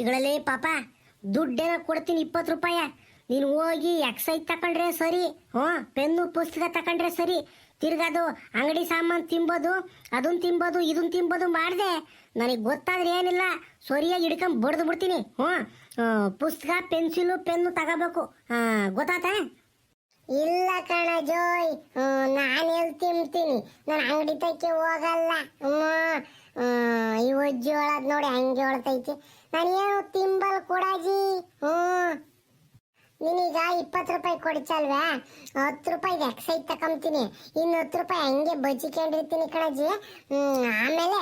ಈಗಳಲ್ಲಿ ಪಾಪ, ದುಡ್ಡೇನ ಕೊಡ್ತೀನಿ ಇಪ್ಪತ್ತು ರೂಪಾಯಿ. ನೀನು ಹೋಗಿ ಎಕ್ಸೈಜ್ ತಕೊಂಡ್ರೆ ಸರಿ, ಹ್ಞೂ, ಪೆನ್ನು, ಪುಸ್ತಕ ತಕೊಂಡ್ರೆ ಸರಿ. ತಿರ್ಗದು ಅಂಗಡಿ ಸಾಮಾನು ತಿಂಬೋದು ಅದನ್ನ ತಿಂಬೋದು ಇದನ್ನ ತಿಂಬೋದು ಮಾಡಿದೆ. ನನಗೆ ಗೊತ್ತಾದ್ರೆ ಏನಿಲ್ಲ, ಸರಿಯಾಗಿ ಹಿಡ್ಕೊಂಡ್ ಬಡ್ದು ಬಿಡ್ತೀನಿ. ಹ್ಞೂ ಪುಸ್ತಕ, ಪೆನ್ಸಿಲು, ಪೆನ್ನು ತಗೋಬೇಕು. ಗೊತ್ತಾತಾ? ಇಲ್ಲ ಕಣ ಜೋಯ್ ನಾನು ಎಲ್ಲಿ ತಿಂತೀನಿ ನಾನು ಅಂಗಡಿ ತಕ್ಕೆ ಹೋಗಲ್ಲ. ಹ್ಮ್. ಇವ ಒಜ್ಜಿ ನೋಡಿ ಹಂಗೆ ಹೊಳ್ತೈತಿ ನಾನೇನು ತಿಂಬಲ್ ಕೊಡಾಜಿ? ಹ್ಞೂ. ನಿನೀಗ ಇಪ್ಪತ್ತು ರೂಪಾಯಿ ಕೊಡ್ಚಲ್ವಾ? ಹತ್ತು ರೂಪಾಯಿ ಎಕ್ಸೈಜ್ ತಕೊಂತೀನಿ ಇನ್ನು ಹತ್ತು ರೂಪಾಯಿ ಹಂಗೆ ಬಚ್ಚಿಕೊಂಡಿರ್ತೀನಿ ಕಣಜಿ. ಆಮೇಲೆ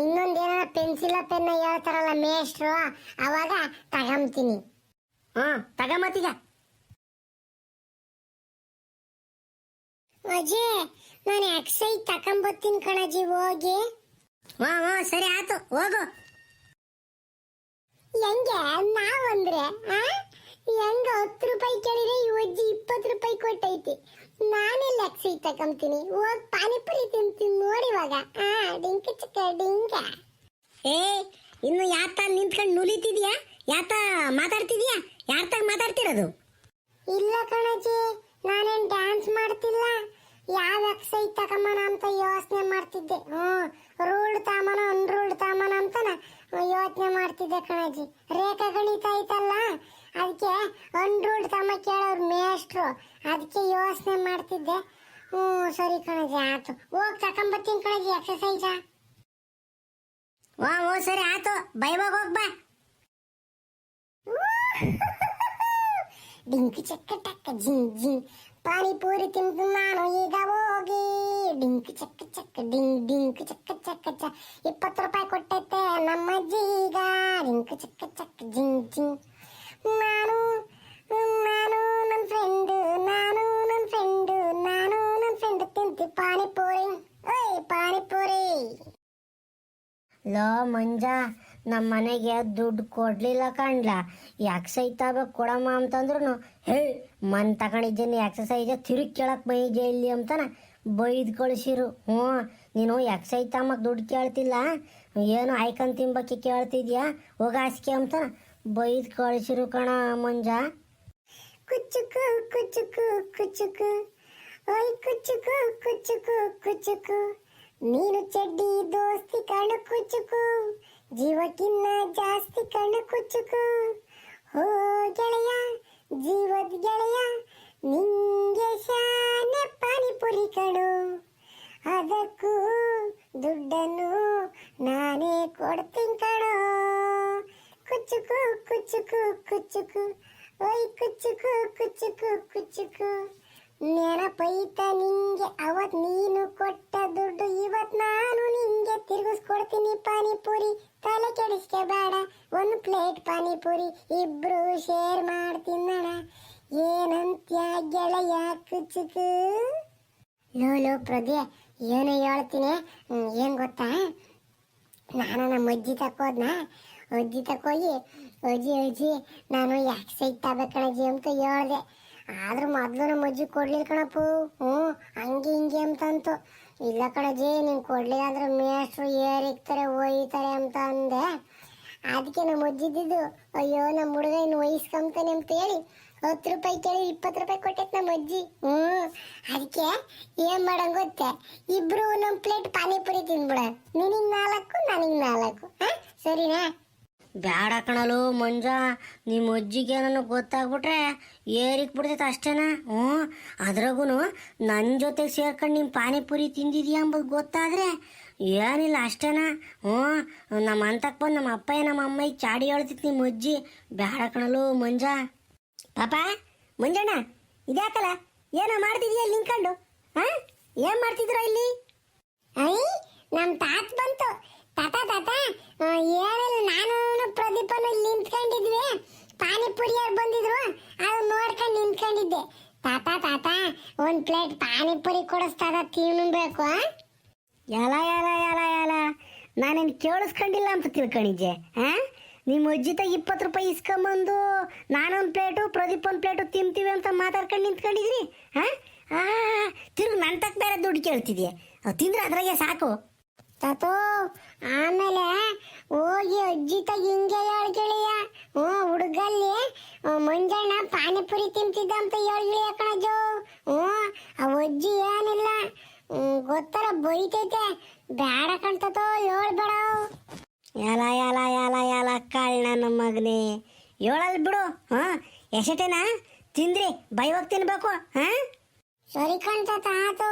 ಇನ್ನೊಂದು ಏನಾರ ಪೆನ್ಸಿಲ, ಪೆನ್ನ ಹೇಳ್ತಾರಲ್ಲ ಮೇಷ್ಟ್ರು, ಅವಾಗ ತಗೊಂತೀನಿ ಹ್ಞೂ, ತಗೊಂಬತ್ತೀಗ. ಅಜಯ್ ನಾನು ಎಕ್ಸೈಜ್ ತಕೊಂಬತ್ತೀನಿ ಕಣಜಿ, ಹೋಗಿ. ಹಾ ಸರಿ ಆಯ್ತು ಹೋಗು. ಹೆಂಗೆ ನಾವಂದ್ರೆ ಆ? ಹೆಂಗ ಹತ್ತು ರೂಪಾಯಿ ಕೇಳಿದ್ರೆ ಈ ಅಜ್ಜಿ ಇಪ್ಪತ್ತು ರೂಪಾಯಿ ಕೊಟ್ಟೈತಿ. ನಾನೇ ಲಕ್ಷ ತಕೊಂತೀನಿ ಹೋಗ್ ಪಾನಿಪುರಿ ತಿಂತೀನಿ ನೋಡಿವಾಗ ಆ ಡಿಂಕ ಚಿಕ್ಕ ಡಿಂಕ ಏ ಇನ್ನು ಯಾತ ನಿಂತ್ಕೊಂಡು ನುಲಿತಿದ್ಯಾ? ಯಾತ ಮಾತಾಡ್ತಿದ್ಯಾ? ಯಾರ್ತಾಗ ತಗ ಮಾತಾಡ್ತಿರೋದು? ಇಲ್ಲ ಕಣಜಿ ನಾನೇನ್ ಡ್ಯಾನ್ಸ್ ಮಾಡ್ತಿಲ್ಲ ತಕಮ್ಮನ ಅಂತ ಯೋಚನೆ ಮಾಡ್ತಿದ್ದೆ. ಹ್ಮ್ ರೂಲ್ಡ್ ತಾಮನ ಅನ್ರೂಲ್ಡ್ ತಾಮನ ಅಂತ ಯೋಚನೆ ಮಾಡ್ತಿದ್ದೆ ಕಣಜಿ ರೇಖಾ ಗಣಿತ ಐತಲ್ಲ ಅದಕ್ಕೆ ಅನ್ರೂಲ್ಡ್ ತಾಮ ಕೇಳೋರು ಮೇಷ್ಟ್ರು ಅದಕ್ಕೆ ಯೋಚನೆ ಮಾಡ್ತಿದ್ದೆ. ಹ್ಮ್ ಸರಿ ಕಣಜಿ ಆತು ಹೋಗ್ ತಕೊಂಬತ್ತೀನಿ ಕಣಜಿ ಎಕ್ಸಸೈಜ ವಾ ಓ ಸರಿ ಆತು ಬೈ ಹೋಗ್ ಬಾ. ಡಿಂಕ್ ಚಕ್ಕ ಟಕ್ಕ, ಜಿಂಗ್ ಜಿಂಗ್. ಪಾನಿಪೂರಿ ತಿಂದು ನಾನು ಈಗ ಹೋಗಿ ಡಿಂಕ್ ಚಕ್ಕ ಚಕ್ಕ ಡಿಂಗ್ ಡಿಂಕ್ ಚಕ್ಕ ಚಕ್ಕ ಚ ಇಪ್ಪತ್ತು ರೂಪಾಯಿ ಕೊಟ್ಟೈತೆ ನಮ್ಮ ಅಜ್ಜಿ ಈಗ ಡಿಂಕ್ ಚಕ್ಕ ಚಕ್ಕ ಜಿಂಗ್ ಜಿಂಗ್ ನಾನು ನಾನು ನನ್ನ ಫ್ರೆಂಡ್ ನಾನು ನನ್ನ ಫ್ರೆಂಡ್ ನಾನು ನನ್ನ ಫ್ರೆಂಡ್ ತಿಂತಿ ಪಾನಿಪೂರಿ ಓಯ್ ಪಾನಿಪೂರಿ ಲೋ ಮಂಜ ನಮ್ಮ ಮನೆಗೆ ದುಡ್ಡು ಕೊಡ್ಲಿಲ್ಲ ಕಾಣ್ಲ. ಎಕ್ಸೈಸ್ ತಗೋ ಕೊಡಮ್ಮ ಅಂತಂದ್ರು ಹೇ, ಮನ್ ತಗೊಂಡಿದ್ದೀನಿ ಎಕ್ಸಸೈಜ್ ತಿರುಗಿ ಕೇಳಕ್ ಮೈಗೆ ಇಲ್ಲಿ ಅಂತಾನ ಬೈದ್ ಕಳಿಸಿರು. ಹ್ಞೂ, ನೀನು ಎಕ್ಸೈಜ್ ತಮ್ಮಕ್ ದುಡ್ಡು ಕೇಳ್ತಿಲ್ಲ? ಏನು ಐಕನ್ ತಿಂಬಕ್ಕೆ ಕೇಳ್ತಿದ್ಯಾ? ಹೋಗ ಹಾಸಿಗೆ ಬೈದು ಬೈದ್ ಕಳಿಸಿರು ಕಣ ಮಂಜ. ಕುಚ್ಚುಕು ಕುಚ್ಚುಕು ಕುಚ್ಚುಕು ಓಯ್ ಕುಚ್ಚುಕು ಕುಚ್ಚುಕು ಕುಚ್ಚುಕು ನೀನು ಚಡ್ಡಿ ದೋಸ್ತಿ ಕಣ್ಣು ಕುಚ್ಚುಕು ಜೀವಕ್ಕಿನ್ನ ಜಾಸ್ತಿ ಕಣ್ಣು ಕುಚ್ಚುಕು ಹೋ ಗೆಳೆಯ, ಜೀವದ ಗೆಳೆಯ, ನಿಂಗೆ ಶಾನೆ ಪಾನಿಪುರಿ ಕಣು ಅದಕ್ಕೂ ದುಡ್ಡನ್ನು ನಾನೇ ಕೊಡ್ತೀನಿ ಕಣೋ. ಕುಚ್ಚುಕು ಕುಚ್ಚುಕು ಕುಚ್ಚುಕು ಓಯ್ ಕುಚ್ಚುಕು ಕುಚ್ಚುಕು ಕುಚ್ಚುಕು ನೆನಪೈತ ನಿಂಗೆ, ಅವತ್ ನೀನು ಕೊಟ್ಟ ದುಡ್ಡು ಇವತ್ ನಾನು ನಿಂಗೆ. ತಿರುಗಿಸ್ಕೊಡ್ತೀನಿ ಪಾನಿಪುರಿ ತಲೆ ಕೆಡಿಸ್ಕೋಬೇಡ. ಒಂದು ಪ್ಲೇಟ್ ಪಾನಿಪುರಿ, ಇಬ್ರು ಶೇರ್ ಮಾಡ್ತಿನ್ನಣ. ಏನಂತ್ಯ ಗೆಳೆಯ ಕುಚ್ಚುಕು? ಲೋ ಲೋ ಪ್ರದೇ ಏನು ಹೇಳ್ತೀನಿ? ಏನು ಗೊತ್ತಾ? ನಾನು ನಮ್ಮ ಅಜ್ಜಿ ತಕ್ಕೋದ್ನ? ಅಜ್ಜಿ ತಕ್ಕೋಗಿ, ಅಜ್ಜಿ ಅಜ್ಜಿ, ನಾನು ಎಕ್ಸೈಜ್ ತಗೋಕಣಜ್ಜಿ ಅಂತ ಹೇಳ್ದೆ. ಆದ್ರೂ ಮೊದ್ಲು ನಮ್ಮ ಅಜ್ಜಿ ಕೊಡ್ಲಿಲ್ಲ ಕಣಪ್ಪು. ಹ್ಞೂ, ಹಂಗೆ ಹಿಂಗೆ ಅಂತಂತು. ಇಲ್ಲ ಕಣಜ್ಜಿ ನೀನು ಕೊಡ್ಲಿಲ್ಲ ಅಂದ್ರೆ ಮೇಷ್ಟ್ರು ಏರಿಕ್ತಾರೆ ಒಯ್ತಾರೆ ಅಂತ ಅಂದೆ. ಅದಕ್ಕೆ ನಮ್ಮ ಅಜ್ಜಿದ್ದು ಅಯ್ಯೋ ನಮ್ಮ ಹುಡುಗ ಇನ್ನು ವಹಿಸ್ಕೊಂತಾನೆ ಅಂತ ಹೇಳಿ ಹತ್ತು ರೂಪಾಯಿ ಕೇಳಿ ಇಪ್ಪತ್ತು ರೂಪಾಯಿ ಕೊಟ್ಟೈತೆ ನಮ್ಮ ಅಜ್ಜಿ. ಹ್ಞೂ ಅದಕ್ಕೆ ಏನ್ ಮಾಡಂಗ ಗೊತ್ತೆ? ಇಬ್ರು ನಮ್ಮ ಪ್ಲೇಟ್ ಪಾನಿಪುರಿ ತಿಂದ್ಬಿಡ ನಿನಗ್ ನಾಲ್ಕು, ನನಗ್ ನಾಲ್ಕು. ಹಾ? ಸರಿನಾ? ಬ್ಯಾಡ ಕಣಲು ಮಂಜ. ನಿಮ್ಮ ಅಜ್ಜಿಗೆ ಏನೋ ಗೊತ್ತಾಗ್ಬಿಟ್ರೆ ಏರಿಕ್ ಬಿಡ್ತೈತೆ ಅಷ್ಟೇನಾ? ಹ್ಞೂ ಅದ್ರಾಗೂ ನನ್ನ ಜೊತೆ ಸೇರ್ಕೊಂಡು ನಿಮ್ಮ ಪಾನಿಪುರಿ ತಿಂದಿದ್ಯಾ ಅಂಬುದು ಗೊತ್ತಾದ್ರೆ ಏನಿಲ್ಲ ಅಷ್ಟೇನಾ? ಹ್ಞೂ ನಮ್ಮ ಅಂತಕ್ಕೆ ಬಂದು ನಮ್ಮ ಅಪ್ಪಯ್ಯ ನಮ್ಮ ಅಮ್ಮಗೆ ಚಾಡಿ ಹೇಳ್ತಿತ್ತು ನಿಮ್ಮ ಅಜ್ಜಿ. ಬ್ಯಾಡ ಕಣಲು ಮಂಜ. ಪಾಪ, ಮಂಜಣ್ಣ ಇದ್ಯಾಕಲ್ಲ ಏನೋ ಮಾಡ್ತಿದ್ಯಾ ನಿಂತ್ಕೊಂಡು? ಹಾ? ಏನ್ ಮಾಡ್ತಿದ್ರ ಇಲ್ಲಿ? ಐ ನಮ್ಮ ತಾತ್ ಬಂತು. ತಾತ ತಾತ ಏನೇ ಏನಿಲ್ಲ ನಾನು ಪ್ರದೀಪನು ಇಲ್ಲಿ ನಿಂತ್ಕೊಂಡಿದ್ವಿ. ಪಾನಿಪುರಿಯವ್ರು ಬಂದಿದ್ರು, ಅದು ನೋಡ್ಕೊಂಡು ನಿಂತ್ಕೊಂಡಿದ್ದೆ. ತಾತ ತಾತ, ಒಂದ್ ಪ್ಲೇಟ್ ಪಾನಿಪುರಿ ಕೊಡಿಸ್ತಾರ ತಿನ್ಬೇಕು ಎಲ ಎಲ್ಲ ಎಲ್ಲ ಎಲ್ಲ ನಾನೇನು ಕೇಳಿಸ್ಕೊಂಡಿಲ್ಲ ಅಂತ ತಿಳ್ಕೊಂಡಿದ್ದೆ ಹಾ ನಿಮ್ಮ ಅಜ್ಜಿ ತಾಗ ಇಪ್ಪತ್ತು ರೂಪಾಯಿ ಇಸ್ಕೊಂಬಂದು ನಾನೊಂದು ಪ್ಲೇಟು ಪ್ರದೀಪ್ ಒಂದು ಪ್ಲೇಟು ತಿಂತೀವಿ ಅಂತ ಮಾತಾಡ್ಕೊಂಡು ನಿಂತ್ಕೊಂಡಿದ್ರಿ ಹಾ ತಿರ್ಗಿ ನನ್ನ ತಕ್ಕ ಬೇರೆ ದುಡ್ಡು ಕೇಳ್ತಿದ್ಯೆ. ತಿಂದ್ರೆ ಅದ್ರಾಗೆ ಸಾಕು. ತಾತೋ. ಆಮೇಲೆ ಹೋಗಿ ಅಜ್ಜಿ ತಗ ಹಿಂಗೆ ಹೇಳ್ಗಿಳಿಯ ಹ್ಞೂ ಹುಡುಗಲ್ಲಿ ಮಂಜಣ್ಣ ಪಾನಿಪುರಿ ತಿಂತಿದ್ದ ಅಂತ ಕಣಜು. ಹ್ಞೂ ಆ ಅಜ್ಜಿ ಏನಿಲ್ಲ. ಗೊತ್ತಾರ ಬೈತೈತೆ. ಬೇಡ ಕಣ್ತತೋ ಹೇಳ್ಬೇಡ ಯಾಲ ಯಾಲ ಯಾಲ ಯಾಲ ಕಾಳ್ ನನ್ನ ಮಗನೇ. ಹೇಳಲ್ ಬಿಡು ಹಾ ಎಷ್ಟೇನಾ ತಿಂದ್ರಿ ಬೈವಾಗ ತಿನ್ಬೇಕು ಹಾ ಸರಿ ಕಣ್ತಾತ ಆತು.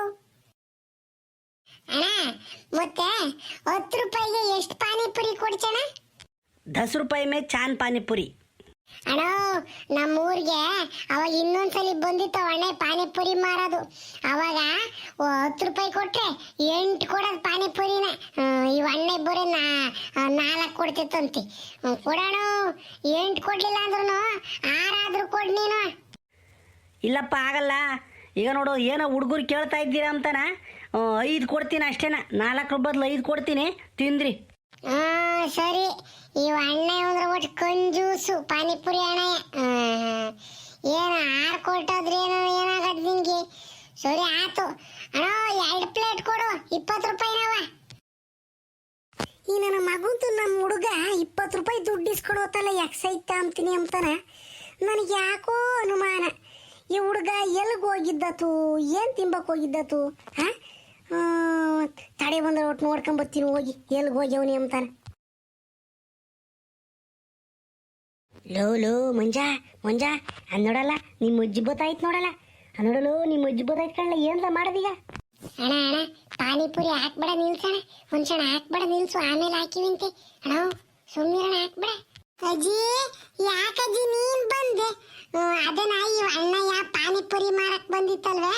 ಅಣ್ಣ ಮತ್ತೆ ಹತ್ತು ರೂಪಾಯಿಗೆ ಎಷ್ಟು ಪಾನಿಪುರಿ ಕೊಡ್ಸಣ ದಸ್ ರೂಪಾಯಿ ಮೇ ಚಾನ್ ಪಾನಿಪುರಿ. ಅಣ್ಣ ನಮ್ಮ ಊರಿಗೆ ಅವಾಗ ಇನ್ನೊಂದ್ಸಲಿ ಬಂದಿತ್ತು ಅಣ್ಣ ಪಾನಿಪುರಿ ಮಾರೋದು. ಅವಾಗ ಹತ್ತು ರೂಪಾಯಿ ಕೊಟ್ರೆ ಎಂಟು ಕೊಡೋದು ಪಾನಿಪುರಿನ. ಈ ಇವ್ ಅಣ್ಣ ಬರೀ ನಾ ನಾಲ್ಕು ಕೊಡ್ತಿತ್ತಂತೆ. ಕೊಡೋಣ ಎಂಟು ಕೊಡ್ಲಿಲ್ಲ ಅಂದ್ರೂ ಆರಾದ್ರೂ ಕೊಡ್ ನೀನು. ಇಲ್ಲಪ್ಪ ಆಗಲ್ಲ. ಈಗ ನೋಡು ಏನೋ ಹುಡುಗರು ಕೇಳ್ತಾ ಇದ್ದೀರಾ ಅಂತಾನ? ಐದು ಕೊಡ್ತೀನಿ ಅಷ್ಟೇನ? ನಾಲ್ಕು ಬದಲು ಐದು ಕೊಡ್ತೀನಿ. ತಿಂದ್ರಿ. ಆ, ಸರಿ. ಇವ ಅಣ್ಣ ಅಂದ್ರೆ ಒಟ್ಟು ಕಂಜೂಸು, ಪಾನಿಪುರಿ ಅಣ್ಣ ಏನು ಆರು ಕೊಟ್ಟೋದ್ರಿ ಏನೋ ಏನಾಗದ್ ನಿಂಗೆ ಸರಿ, ಆತು. ಅಣ್ಣ, ಎರಡು ಪ್ಲೇಟ್ ಕೊಡು. ಇಪ್ಪತ್ತು ರೂಪಾಯಿ ನಾವ. ಈ ನನ್ನ ಮಗುಂತು ನಮ್ಮ ಹುಡುಗ ಇಪ್ಪತ್ತು ರೂಪಾಯಿ ದುಡ್ಡು ಇಸ್ಕೊಂಡು ಹೋತಲ್ಲ ಎಕ್ಸೈಟ್ ತಾಂಬ್ತೀನಿ ಅಂತಾನ? ನನಗೆ ಯಾಕೋ ಅನುಮಾನ. ಈ ಹುಡುಗ ಎಲ್ಲಿಗೆ ಹೋಗಿದ್ದತು? ಏನು ತಿಂಬಕ್ಕೆ ಹೋಗಿದ್ದತು? ಹಾಂ ತಡೆ ಬಂದ್ರೆ ಒಟ್ಟು ನೋಡ್ಕೊಂಬರ್ತೀನಿ ಹೋಗಿ. ಎಲ್ಲಿಗೆ ಹೋಗ್ಯವನಿ ಅಂತಾನೆ. ಲೋ ಲೋ ಮಂಜಾ ಮಂಜಾ ಅದ್ ನೋಡಲ್ಲ ನಿಮ್ಮ ಅಜ್ಜಿ ಬತ್ತಾಯ್ತು ನೋಡಲ್ಲ. ಅದ್ ನೋಡಲು ನಿಮ್ಮ ಅಜ್ಜಿ ಬತ್ತಾಯ್ತು ಕಣ್ಣ ಏನ್ಲ ಮಾಡದೀಗ? ಅಣ್ಣ ಅಣ್ಣ ಪಾನಿಪುರಿ ಹಾಕ್ಬೇಡ ನಿಲ್ಸಣ ಒಂದ್ಸಣ ಹಾಕ್ಬೇಡ ನಿಲ್ಸು ಆಮೇಲೆ ಹಾಕಿವಿಂತೆ ಅಣ್ಣ ಸುಮ್ಮನೆ ಹಾಕ್ಬೇಡ. ಅಜ್ಜಿ ಯಾಕಜ್ಜಿ ನೀನ್ ಬಂದೆ? ಅದನ್ನ ಇವ್ ಅಣ್ಣ ಪಾನಿಪುರಿ ಮಾರಕ್ ಬಂದಿತ್ತಲ್ವೇ?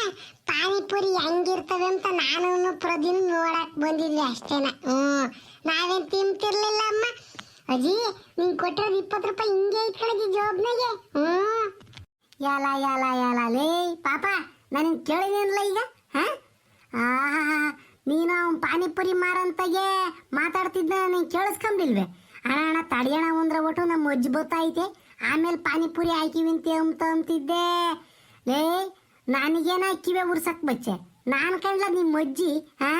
ಪಾನಿಪುರಿ ಹೆಂಗಿರ್ತವೆ ಅಂತ ನಾನು ಪ್ರದಿನ ನೋಡಕ್ ಬಂದಿದ್ವಿ ಅಷ್ಟೇನ. ಹ್ಮ್ ನಾವೇನ್ ತಿಂತಿರ್ಲಿಲ್ಲ ಅಮ್ಮ ಅಜ್ಜಿ ನೀನ್ ಕೊಟ್ಟಿರೋದು ಇಪ್ಪತ್ತು ರೂಪಾಯಿ ಹಿಂಗೆ ಇಟ್ಕೊಳ್ಳಿ ಜೋಬ್ನಾಗೆ? ಹ್ಮ್ ಯಾಲ ಯಾಲ ಯಾಲ. ಲೇ, ಪಾಪ ನಾನು ಕೇಳಿದೇನಲ್ಲ ಈಗ? ಹಾ? ಆಹಾ ನೀನು ಅವ್ನು ಪಾನಿಪುರಿ ಮಾರಂತಗೆ ಮಾತಾಡ್ತಿದ್ದ ನೀನು ಕೇಳಿಸ್ಕೊಂಬಿಲ್ವೆ? ಅಣ್ಣ ಅಣ್ಣ ತಡಿಯೋಣ ಒಂದ್ರ ಒಟ್ಟು ನಮ್ಮ ಅಜ್ಜಿ ಬತ್ತೈತೆ ಆಮೇಲೆ ಪಾನಿಪುರಿ ಹಾಕಿವಿ ಅಂತ ಅಂತಿದ್ದೆ. ಲೇ ನನಗೇನ ಕಿವೆ ಉರ್ಸಕ್ ಬಚ್ಚೆ. ನಾನು ಕಂಡ್ಲ ನಿಮ್ಮ ಅಜ್ಜಿ ಹಾ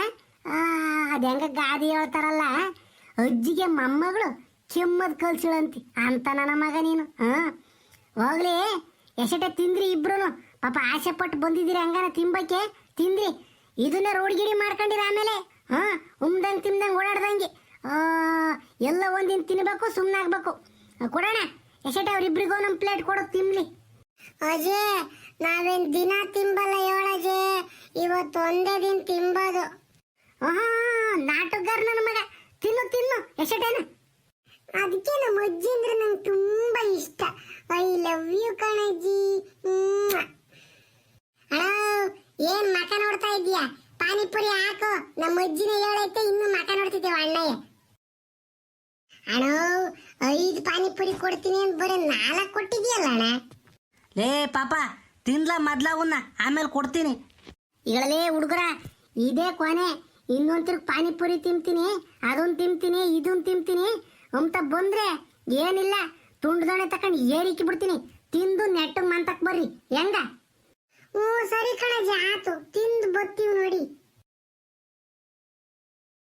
ಅದು ಹೆಂಗ ಗಾದಿ ಹೇಳ್ತಾರಲ್ಲ? ಅಜ್ಜಿಗೆ ಮೊಮ್ಮಗಳು ಕೆಮ್ಮದ್ ಕಲ್ಸಿಳಂತಿ. ಅಂತ ನನ್ನ ಮಗ ನೀನು ಹಾ ಹೋಗ್ಲಿ ಎಷ್ಟೇ ತಿಂದ್ರಿ ಇಬ್ರು ಪಾಪ ಆಸೆ ಪಟ್ಟು ಬಂದಿದ್ದೀರಿ ಹಂಗಾರ ತಿಂಬಕ್ಕೆ? ತಿಂದ್ರಿ. ಇದನ್ನ ರೋಡ್ಗಿಡಿ ಮಾಡ್ಕೊಂಡಿರ ಆಮೇಲೆ ಹಾ ಉಮ್ದಂಗ್ ತಿಂದಂಗ್ ಓಡಾಡ್ದಂಗೆ. ಆ, ಎಲ್ಲ ಒಂದಿನ ತಿನ್ಬೇಕು ಸುಮ್ಮನಾಗ್ಬೇಕು ಕೊಡೋಣ ಎಷ್ಟೇ ಅವ್ರಿಬ್ರಿಗೂ ನಮ್ಮ ಪ್ಲೇಟ್ ಕೊಡೋದು ತಿನ್ಲಿ. ಅಜಯ್ ನಾವೇನ್ ದಿನ ತಿಂಬಲ್ಲ ಹೇಳಜೆ. ಇವತ್ತು ಒಂದೇ ದಿನ ತಿಂಬೋದು. ಆಹಾ ನಾಟಕಗಾರ ನನ್ನ ಮಗ ತಿನ್ನು ತಿನ್ನು, ಎಷ್ಟೇನ? ಅದಕ್ಕೆ ನಮ್ಮ ಅಜ್ಜಿ ಅಂದ್ರೆ ನಂಗೆ ತುಂಬಾ ಇಷ್ಟ. ಐ ಲವ್ ಯು ಕಣಜ್ಜಿ. ಅಣ್ಣ ಏನ್ ಮಕ ನೋಡ್ತಾ ಇದೀಯಾ ಪಾನಿಪುರಿ ಹಾಕು. ನಮ್ಮ ಅಜ್ಜಿನ ಹೇಳೈತೆ ಇನ್ನು ಮಕ ನೋಡ್ತಿದ್ದೇವೆ ಅಣ್ಣಯ್ಯ. ಅಣ್ಣ ಐದು ಪಾನಿಪುರಿ ಕೊಡ್ತೀನಿ ಅಂತ ಬರೀ ನಾಲ್ಕು ಕೊಟ್ಟಿದ್ಯಲ್ಲ ಅಣ್ಣ? ಲೇ ಪಾಪ ತಿನ್ಲ ಮೊದ್ಲ ಅವನ್ನ ಆಮೇಲೆ ಕೊಡ್ತೀನಿ. ಹೇಳಲೇ ಹುಡುಗರ ಇದೇ ಕೊನೆ ಇನ್ನೊಂದ್ ತಿರ್ಗ್ ಪಾನಿಪುರಿ ತಿಂತೀನಿ ಅದೊಂದು ತಿಂತೀನಿ ಇದೊಂದು ತಿಂತೀನಿ ಅಂತ ಬಂದ್ರೆ ಏನಿಲ್ಲ ತುಂಡದಣೆ ದೊಣೆ ತಕೊಂಡು ಏರಿಕಿ ಬಿಡ್ತೀನಿ. ತಿಂದು ನೆಟ್ಟಗ್ ಮಂತಕ್ ಬರ್ರಿ ಹೆಂಗ? ಹ್ಞೂ ಸರಿ ಕಣಜ ಆತು. ತಿಂದು ಬತ್ತೀವಿ ನೋಡಿ.